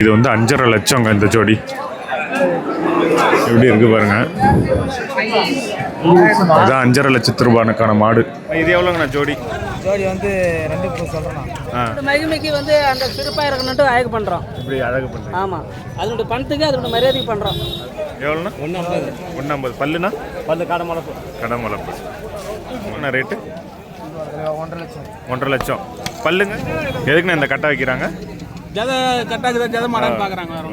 இது வந்து அஞ்சரை லட்சங்க இந்த ஜோடி. எப்படி இருக்கு பாருங்க. அதான் அஞ்சரை லட்சத்து ரூபானுக்கான மாடு. இது எவ்வளோங்கண்ணா ஜோடி? ஜோடி வந்து ரெண்டு சொல்கிறேன் மகிமைக்கு வந்து அந்த சிறப்பாக இருக்கணுன்ட்டு அழகு பண்ணுறோம் இப்படி அழகு பண்ணுறேன் ஆமாம் அதனுடைய பணத்துக்கு அதனுடைய மரியாதைக்கு பண்ணுறோம் எவ்வளோண்ணா? ஒன்று ஐம்பது ஒன்று ஐம்பது பல்லுண்ணா? பல்லு காடை முளப்பு. கடை மிளப்பு. என்ன ரேட்டு? ஒன்றரை லட்சம். ஒன்றரை லட்சம். பல்லுங்க. எதுக்குண்ணா இந்த கட்டை வைக்கிறாங்க? ஜத கட்டாக்குதா ஜத மாடான்னு பார்க்குறாங்க வேற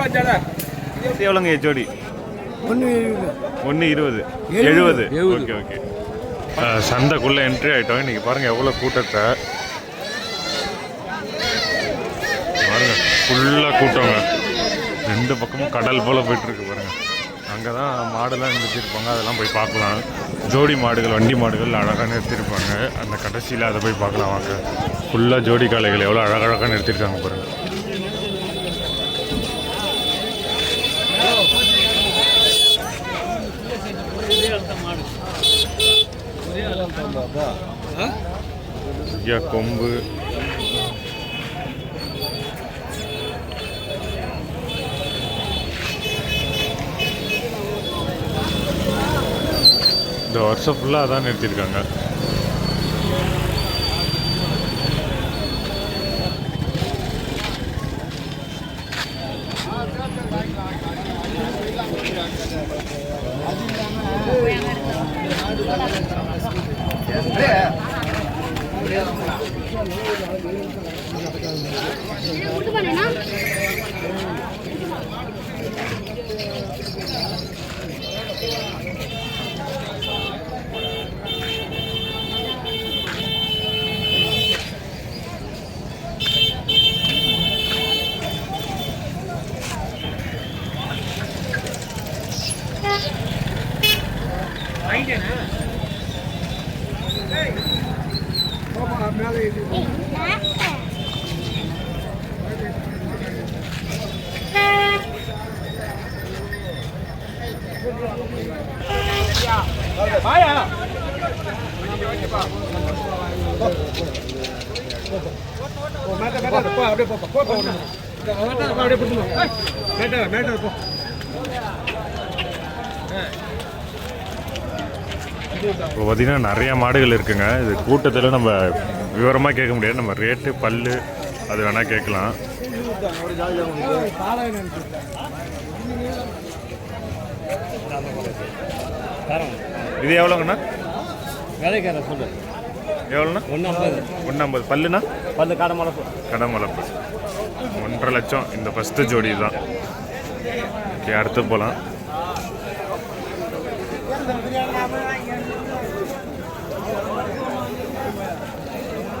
வச்சாங்க எவ்வளோங்க ஜோடி? ஒன்று ஒன்று இருபது. எழுபது. Okay okay. சந்தைக்குள்ளே என்ட்ரி ஆகிட்டோம் இன்றைக்கி பாருங்கள் எவ்வளோ கூட்டத்தை. பாருங்க ஃபுல்லாக கூட்டங்க. ரெண்டு பக்கமும் கடல் போல் போயிட்டுருக்கு பாருங்க. அங்கே தான் மாடுலாம் நிறுத்திருப்பாங்க அதெல்லாம் போய் பார்க்கலாம். ஜோடி மாடுகள் வண்டி மாடுகள் அழகாக நிறுத்திருப்பாங்க. அந்த கடைசியில் அதை போய் பார்க்கலாம் வாங்க. ஃபுல்லாக ஜோடி காளைகள் எவ்வளோ அழகழகாக நிறுத்திருக்காங்க பாருங்கள் ஐயா கொம்பு. இந்த வருஷம் ஃபுல்லாக அதான் நிறுத்தியிருக்காங்க இப்போ பார்த்தீங்கன்னா நிறைய மாடுகள் இருக்குங்க. இது கூட்டத்தில் நம்ம விவரமாக கேட்க முடியாது. நம்ம ரேட்டு பல்லு அது வேணால் கேட்கலாம். இது எவ்வளோங்கண்ணா? வேலைக்கார சொல்லுங்கள் எவ்வளோண்ணா? ஒன்று ஐம்பது ஒன்று ஐம்பது பல்லுண்ணா? பல்லு காடை முளப்பு கடை மலப்பு ஒன்றரை லட்சம். இந்த ஃபஸ்ட்டு ஜோடி தான் ஓகே அடுத்து போகலாம்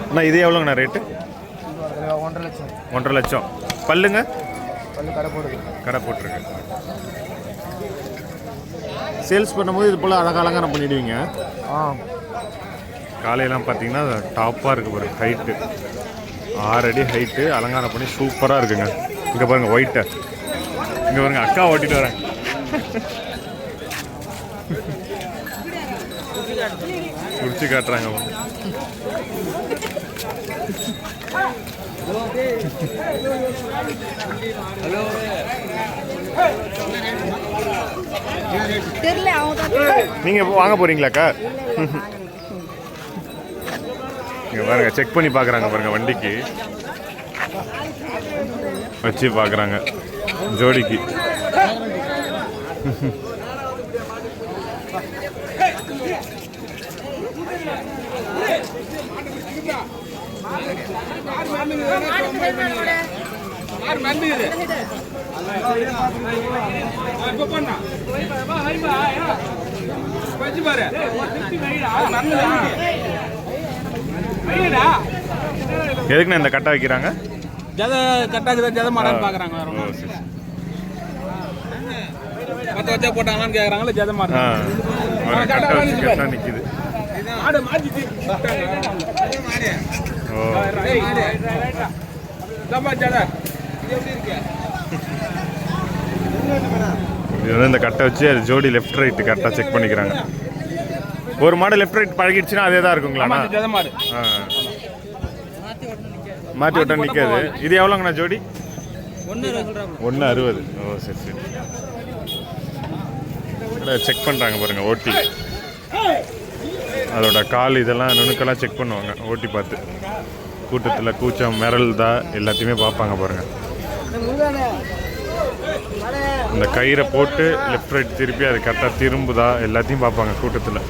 அண்ணா இது எவ்வளோங்கண்ணா ரேட்டு ஒன்றரை லட்சம். ஒன்றரை லட்சம். பல்லுங்க? பல்லு கடை போடுது. கடை போட்டிருக்கு. சேல்ஸ் பண்ணும்போது இது போல் அழகாக அலங்காரம் பண்ணிடுவீங்க. ஆ. காலையெல்லாம் பார்த்தீங்கன்னா டாப்பாக இருக்குது பாருங்க ஹைட்டு ஆறு அடி ஹைட்டு அலங்காரம் பண்ணி சூப்பராக இருக்குங்க. இங்கே பாருங்க ஒயிட்டை இங்கே பாருங்க அக்கா ஓட்டிட்டு வரேன் குடிச்சு காட்டுறாங்க. நீங்க வாங்க போறீங்களாக்கா இங்க பாருங்க செக் பண்ணி பார்க்கறாங்க பாருங்க வண்டிக்கு. வச்சு பார்க்கறாங்க ஜோடிக்கு. எதுக்குண்ணா இந்த கட்டை வைக்கிறாங்க? ஜத கட்டாக்குதா ஜத மாடான்னு பார்க்குறாங்க வேற. மற்ற வச்சா போட்டாங்களான்னு கேட்குறாங்களா ஜத மாடு. மாடு மாட்டிச்சு. ஓ. இது வந்து இந்த கட்டை வச்சு அது ஜோடி லெஃப்ட் ரைட்டு கரெக்டாக செக் பண்ணிக்கிறாங்க. ஒரு மாடு லெஃப்ட் ரைட் பழகிடுச்சுன்னா அதே தான் ஆ. மாற்றி விட்டா நிற்காது இது எவ்வளோங்கண்ணா ஜோடி? ஒன்று அறுபது ஓ சரி சரி. செக் பண்ணுறாங்க பாருங்க ஓட்டி. அதோட கால் இதெல்லாம் நுணுக்கெல்லாம் செக் பண்ணுவாங்க ஓட்டி பார்த்து. கூட்டத்தில் கூச்சம் மிரள்தா எல்லாத்தையுமே பார்ப்பாங்க பாருங்க. இந்த கயிறை போட்டு லெஃப்ட் ரைட் திருப்பி அது கரெக்டாக திரும்புதா எல்லாத்தையும் பார்ப்பாங்க கூட்டத்தில்.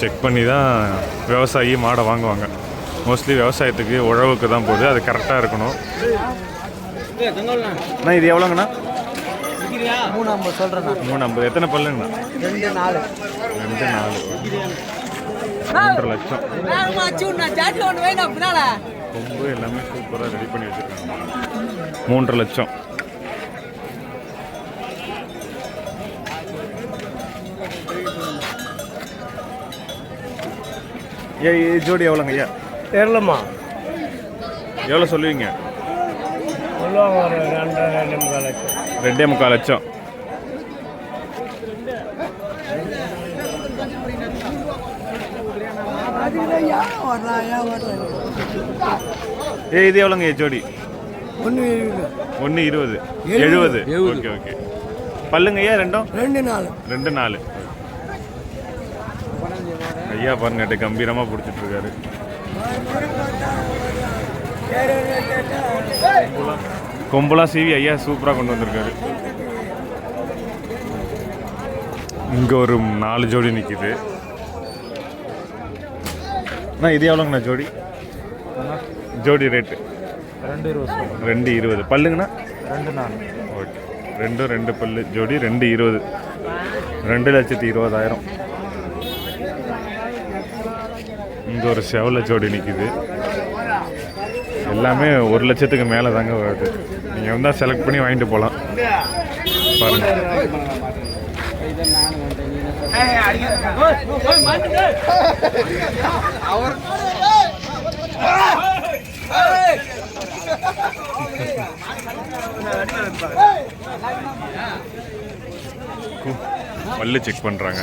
செக் பண்ணி தான் விவசாயி மாடை வாங்குவாங்க. மோஸ்ட்லி விவசாயத்துக்கு உழவுக்கு தான் போகுது. அது கரெக்டாக இருக்கணும். அண்ணா இது எவ்வளோங்கண்ணா? மூணு ஐம்பது. சொல்கிறேண்ணா மூணு ஐம்பது எத்தனை பல்லுங்கண்ணா? ரெண்டு நாலு. ரெண்டு நாலு மூன்றரை லட்சம். கொம்பு எல்லாமே சூப்பராக ரெடி பண்ணி வச்சுருக்காங்க மூன்றரை லட்சம். ஏ ஜோடி எவ்வளோங்க? ஐயா தெரிலம்மா எவ்வளோ சொல்லுவீங்க? சொல்லுவாங்க ஒரு ரெண்டு ரெண்டு முக்கால் லட்சம். ரெண்டே முக்கால் லட்சம். ஏ இது எவ்வளோங்க ஜோடி? ஒன்று ஒன்று இருபது. எழுபது. Okay okay. பல்லுங்க ஐயா ரெண்டும்? ரெண்டு நாள் ரெண்டு நாலு. ஐயா பாருங்க அப்படியே கம்பீரமா பிடிச்சிட்டு இருக்காரு கொம்புலாம் சீவி ஐயா சூப்பரா கொண்டு வந்திருக்காரு. இங்க ஒரு நாலு ஜோடி நிக்குது. அண்ணா இது எவ்வளோங்கண்ணா ஜோடி? ஜோடி ரேட்டு ரெண்டு இருபது ரெண்டு இருபது. பல்லுங்கண்ணா? ரெண்டு நாள் ஓகே. ரெண்டும் ரெண்டு பல்லு. ஜோடி ரெண்டு இருபது. ரெண்டு லட்சத்தி இருபதாயிரம். இங்கே ஒரு செவல ஜோடி நிற்கிது எல்லாமே ஒரு லட்சத்துக்கு மேலே தாங்க வருது நீங்கள் வந்தால் செலக்ட் பண்ணி வாங்கிட்டு போகலாம் பாருங்கள் பல்லு செக் பண்ணுறாங்க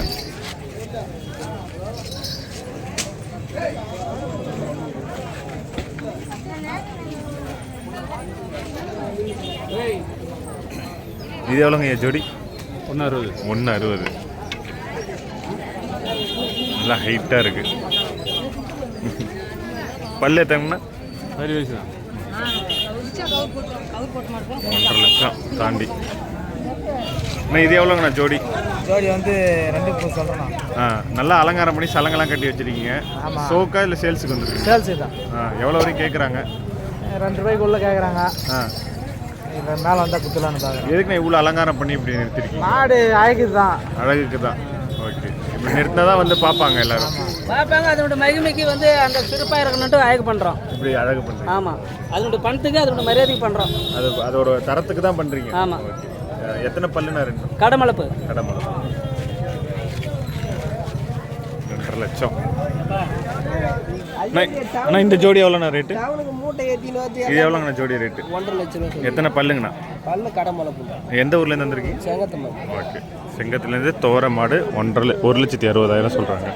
இது எவ்வளோங்க ஜோடி? ஒன்று அறுபது. ஒன்று அறுபது. நல்லா ஹைட்டாக இருக்கு. பல்லு எத்தங்கண்ணா சரி வயசு தான். ஒன்றரை லட்சம் தாண்டி. அண்ணா இது எவ்வளோங்கண்ணா ஜோடி? ஜோடி வந்து ரெண்டு ஆ நல்லா அலங்காரம் பண்ணி சலங்கெல்லாம் கட்டி வச்சிருக்கீங்க. சோக்கா இல்லை சேல்ஸுக்கு வந்துருக்கு சேல்ஸு தான். எவ்வளோ வரைக்கும் கேட்குறாங்க ரெண்டு ரூபாய்க்குள்ளே கேட்குறாங்க இல்லை மேலே வந்தால் குத்துலான்னு பார்க்குறேன் எதுக்குண்ணா இவ்வளோ அலங்காரம் பண்ணி இப்படி நிறுத்திருக்கீங்க? மாடு அழகுது தான். அழகுக்கு தான் ஓகே. இப்படி நிறுத்தினா தான் வந்து பார்ப்பாங்க எல்லாரும். பார்ப்பாங்க அதனோட மகிமைக்கு வந்து அந்த சிறப்பாக இருக்கணுன்ட்டு அழகு பண்ணுறோம் இப்படி அழகு பண்ணுறீங்க ஆமாம் அதனோட பணத்துக்கு அதனோட மரியாதைக்கு பண்ணுறோம் அது அதோட தரத்துக்கு தான் பண்ணுறீங்க ஆமா. எத்தனை பல்லுண்ணா ரெண்டு? கடமளப்பு கடமலை ரெண்டரை லட்சம். அண்ணா, இந்த ஜோடி எவ்வளோண்ணா ரேட்டு? இது எவ்வளோங்கண்ணா ஜோடி ரேட்டு? ஒன்றரை லட்சம் எத்தனை பல்லுங்கண்ணா? பல்லு கடமளப்பு எந்த ஊர்லேருந்து வந்திருக்கீங்க? செங்கத்தம்மன் ஓகே. செங்கத்துலேருந்து தோர மாடு ஒன்றரை ஒரு லட்சத்தி அறுபதாயிரம் சொல்கிறாங்க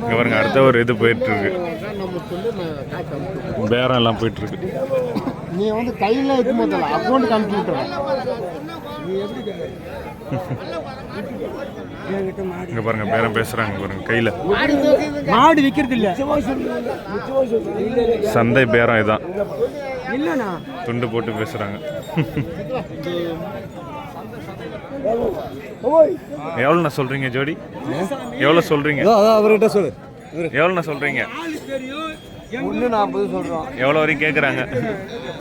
இங்கே பாருங்க அடுத்த ஒரு இது போயிட்டு இருக்கு. பேரம் எல்லாம் போயிட்டு இருக்கு. நீ வந்து கையில் இது முதல்ல அக்கௌண்ட் விட்டுறேன் இங்கே பாருங்க பேரம் பேசுகிறாங்க பாருங்க கையில். மாடு விற்கிறது இல்லை. சந்தை பேரம் இதான். இல்லைண்ணா. துண்டு போட்டு பேசுகிறாங்க எவ்வளோண்ணா சொல்கிறீங்க ஜோடி? எவ்வளோ சொல்கிறீங்க அவர்கிட்ட சொல்லு. எவ்வளோண்ணா சொல்கிறீங்க ஒன்று நாற்பது சொல்கிறோம் எவ்வளோ வரைக்கும் கேட்குறாங்க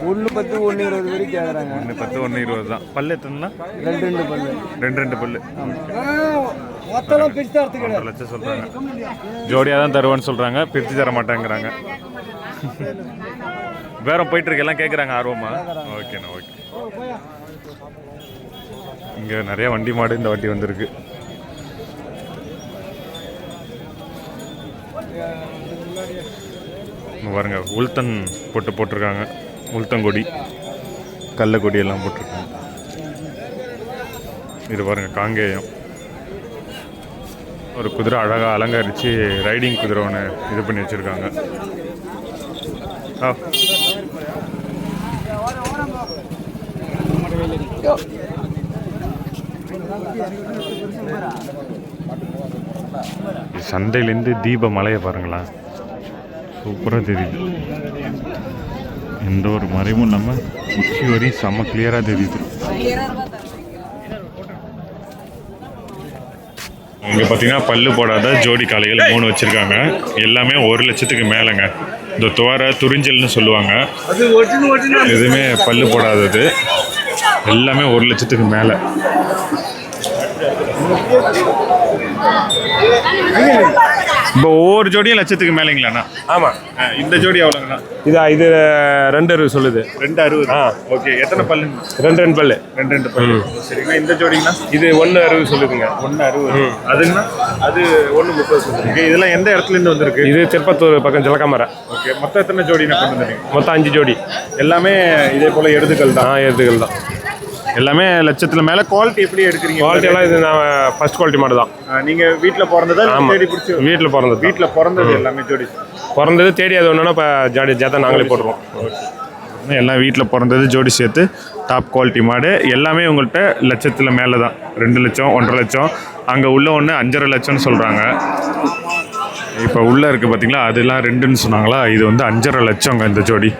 ஒன்று பத்து ஒன்று இருபது வரைக்கும் கேட்குறாங்க ஒன்று பத்து ஒன்று இருபது தான். பல்லு எத்தனைண்ணா ரெண்டு ரெண்டு பல்லு. ரெண்டு ரெண்டு பல்லு. ஒன்றரை லட்சம் சொல்கிறாங்க ஜோடியாக தான் தருவேன்னு சொல்கிறாங்க பிரித்து தர மாட்டேங்கிறாங்க. பேரம் போயிட்டு இருக்கு. எல்லாம் கேட்குறாங்க ஆர்வமா? ஓகேண்ணா ஓகே இங்கே நிறைய வண்டி மாடு இந்த வண்டி வந்திருக்கு. பாருங்க உளுத்தன் போட்டு போட்டிருக்காங்க. உளுத்தங்கொடி கல்லக்கொடி எல்லாம் போட்டிருக்காங்க. இது பாருங்க காங்கேயம். ஒரு குதிரை அழகாக அலங்கரித்து ரைடிங் குதிரை ஒன்று இது பண்ணி வச்சுருக்காங்க. ஆ. சந்தையிலேருந்து தீப மலையை பாருங்களேன். சூப்பராக தெரியுது. எந்த ஒரு மறைவும் இல்லாமல் உச்சி வரையும் செம்ம கிளியராக தெரியுது. இங்கே பார்த்தீங்கன்னா பல்லு போடாத ஜோடி காளைகள் மூணு வச்சுருக்காங்க. எல்லாமே ஒரு லட்சத்துக்கு மேலேங்க. இந்த துவரை துறிஞ்சல்னு சொல்லுவாங்க. எதுவுமே பல்லு போடாதது. எல்லாமே ஒரு லட்சத்துக்கு மேலே. இப்போ ஒவ்வொரு ஜோடியும் லட்சத்துக்கு மேலேங்களாண்ணா? ஆமாம் இந்த ஜோடி எவ்வளோங்கண்ணா? இது இது ரெண்டு அறுபது சொல்லுது. ரெண்டு அறுபது? ஆ. ஓகே எத்தனை பல்லு ரெண்டு ரெண்டு பல்லு. ரெண்டு ரெண்டு பல்லு. சரிங்கண்ணா இந்த ஜோடிங்கண்ணா? இது ஒன்று அறுபது சொல்லுதுங்க. ஒன்று அறுபது. அதுங்கண்ணா? அது ஒன்று முப்பது சொல்லுங்க இதெல்லாம் எந்த இடத்துல இருந்து வந்திருக்கு? இது திருப்பத்தூர் பக்கம் ஜலக்காமரை. ஓகே மொத்தம் எத்தனை ஜோடினா கொண்டு வந்தீங்க மொத்தம் அஞ்சு ஜோடி. எல்லாமே இதே போல எடுத்துக்கள் ஆ தான் எதுகள் தான். எல்லாமே லட்சத்துல மேல குவாலிட்டி எப்படி எடுக்கிறீங்க? குவாலிட்டி எல்லாம் இது நான் ஃபர்ஸ்ட் குவாலிட்டி மாடு தான். ஆ, நீங்க வீட்ல பிறந்ததா தேடி பிடிச்சி? வீட்டில் பிறந்தது வீட்டில் பிறந்தது எல்லாமே ஜோடி பிறந்தது தேடி அது ஒன்றுனா இப்போ ஜாடி ஜாத்தா நாங்களே போட்டுருவோம். எல்லாம் வீட்டில் பிறந்தது ஜோடி சேர்த்து டாப் குவாலிட்டி மாடு. எல்லாமே உங்கள்கிட்ட லட்சத்தில் மேலே தான். ரெண்டு லட்சம் ஒன்றரை லட்சம். அங்கே உள்ள ஒன்று அஞ்சரை லட்சம்னு சொல்கிறாங்க இப்போ உள்ளே இருக்குது பார்த்தீங்களா அதெல்லாம் ரெண்டுன்னு சொன்னாங்களா? இது வந்து அஞ்சரை லட்சங்க இந்த ஜோடி.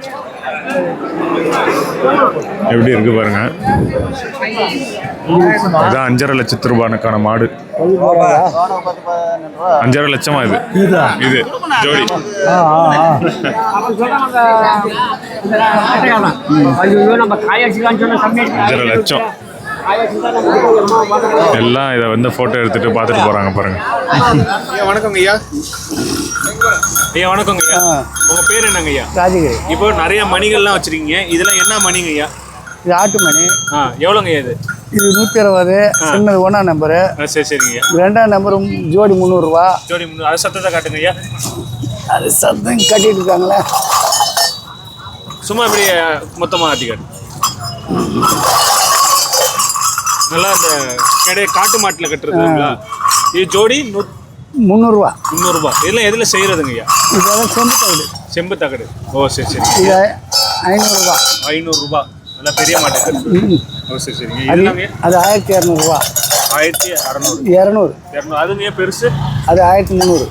எப்படி இருக்கு பாருங்க. அதான் அஞ்சரை லட்சத்து ரூபானுக்கான மாடு. அஞ்சரை லட்சமா இது. இது. ஜோடி. அஞ்சரை லட்சம். எல்லாம் இதை வந்து ஃபோட்டோ எடுத்துட்டு பார்த்துட்டு போகிறாங்க பாருங்க. ஐயா வணக்கங்க ஐயா. ஐயா வணக்கங்க ஐயா. உங்க பேர் என்னங்க ஐயா? ராஜகிரி. இப்போ நிறைய மணிகள்லாம் வச்சிருக்கீங்க. இதெல்லாம் என்ன மணிங்க ஐயா? இது ஆட்டு மணி. ஆ எவ்வளோங்க ஐயா இது? இது நூற்றி அறுபது சின்னது ஒன்றாம் நம்பரு சரி சரிங்க ரெண்டாம் நம்பர் ஜோடி முந்நூறுரூவா ஜோடி முந்நூறு அது சத்தத்தை காட்டுங்க ஐயா. அது சத்தம் கட்டிட்டு இருக்காங்களே. சும்மா இப்படி மொத்தமாக ஆட்டி காட்டு நல்லா அந்த கிடையாது காட்டு மாட்டில் கட்டுறதுங்களா? இது ஜோடி முந்நூறுரூவா முந்நூறுபா இதெல்லாம் எதில் செய்கிறதுங்க ஐயா? இதெல்லாம் செம்பு தவிடு செம்பு தகடு. ஓ சரி சரி. இது ஐநூறுரூவா ஐநூறுரூபா நல்லா பெரிய மாட்டு ஓ சரி சரிங்க அது ஆயிரத்தி இரநூறுவா ஆயிரத்தி அறநூறு. இரநூறு. இரநூறு. அதுங்க பெருசு? அது ஆயிரத்தி முந்நூறு.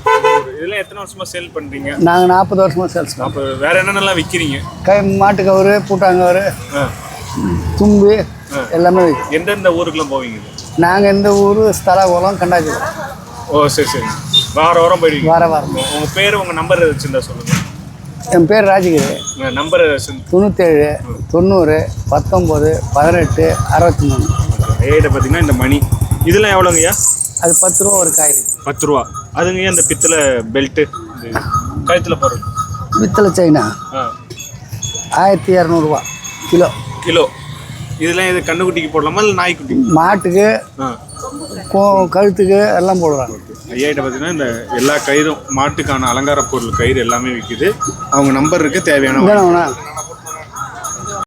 இதெல்லாம் எத்தனை வருஷமா சேல் பண்றீங்க? நாங்கள் நாற்பது வருஷமாக சேல்ஸ் அப்போ வேற என்னென்னலாம் விற்கிறீங்க கை மாட்டு கவுரு பூட்டாங்கவரு ஆ. தும்பு எல்லாமே வைக்கும். எந்தெந்த ஊருக்குலாம் போவீங்க? நாங்கள் இந்த ஊர் ஸ்தலாகுளம் கண்டாச்சிபுரம் ஓ சரி சரி. வார வாரம் போயிடுவீங்க. வார வாரம். உங்க- உங்க பேர் உங்க நம்பர் வச்சிருந்தா சொல்லுங்க. என் பேர் ராஜகிரி. உங்க நம்பர் தொண்ணூற்றேழு தொண்ணூறு பத்தொம்போது பதினெட்டு அறுபத்தி மூணு ஏட்ட பார்த்தீங்கன்னா இந்த மணி. இதெல்லாம் எவ்வளோங்கய்யா? அது பத்து ரூபா ஒரு காய். பத்து ரூபா. அதுங்க இந்த பித்தளை பெல்ட்டு கழுத்தில் போடுறது. பித்தளை சைனா ஆ. ஆயிரத்தி இரநூறுவா. கிலோ. கிலோ. இதெல்லாம் இது கண்ணுக்குட்டிக்கு போடலாமா இல்லை நாய்க்குட்டி? மாட்டுக்கு கழுத்துக்கு எல்லாம் போடுறாங்க. ஐயாயிட்ட பார்த்தீங்கன்னா இந்த எல்லா கயிறும் மாட்டுக்கான அலங்கார பொருள் கயிறு எல்லாமே விற்கிது அவங்க நம்பர் இருக்கு தேவையான